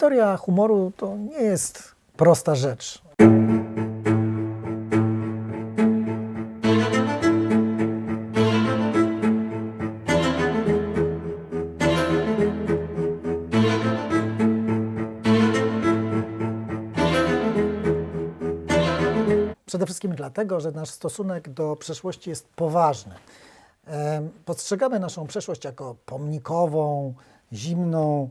Historia humoru to nie jest prosta rzecz. Przede wszystkim dlatego, że nasz stosunek do przeszłości jest poważny. Postrzegamy naszą przeszłość jako pomnikową, zimną,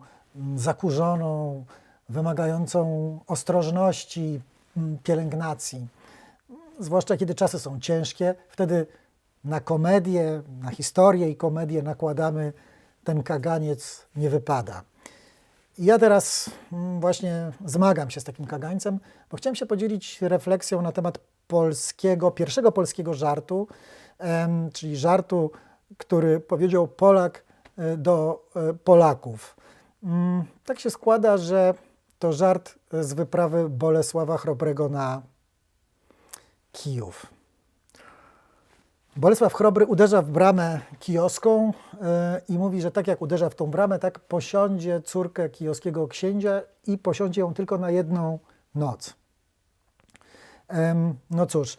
zakurzoną, wymagającą ostrożności, m, pielęgnacji. Zwłaszcza kiedy czasy są ciężkie, wtedy na komedię, na historię i komedię nakładamy ten kaganiec nie wypada. Ja teraz mm, właśnie zmagam się z takim kagańcem, bo chciałem się podzielić refleksją na temat polskiego, pierwszego polskiego żartu, czyli żartu, który powiedział Polak e, do e, Polaków. Mm, Tak się składa, że to żart z wyprawy Bolesława Chrobrego na Kijów. Bolesław Chrobry uderza w bramę kijowską e, i mówi, że tak jak uderza w tą bramę, tak posiądzie córkę kijowskiego księcia i posiądzie ją tylko na jedną noc. No cóż,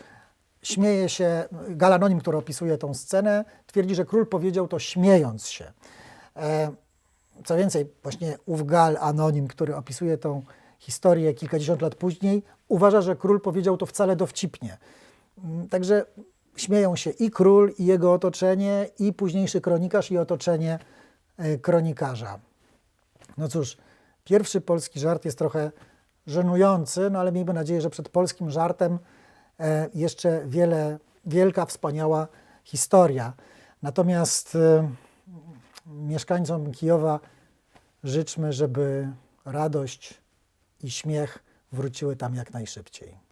śmieje się, Galanonim, który opisuje tą scenę, twierdzi, że król powiedział to śmiejąc się. Co więcej, właśnie ów Gal Anonim, który opisuje tą historię kilkadziesiąt lat później, uważa, że król powiedział to wcale dowcipnie. Mm, Także śmieją się i król, i jego otoczenie, i późniejszy kronikarz, i otoczenie e, kronikarza. No cóż, pierwszy polski żart jest trochę żenujący, no ale miejmy nadzieję, że przed polskim żartem e, jeszcze wiele, wielka, wspaniała historia. Natomiast e, mieszkańcom Kijowa życzmy, żeby radość i śmiech wróciły tam jak najszybciej.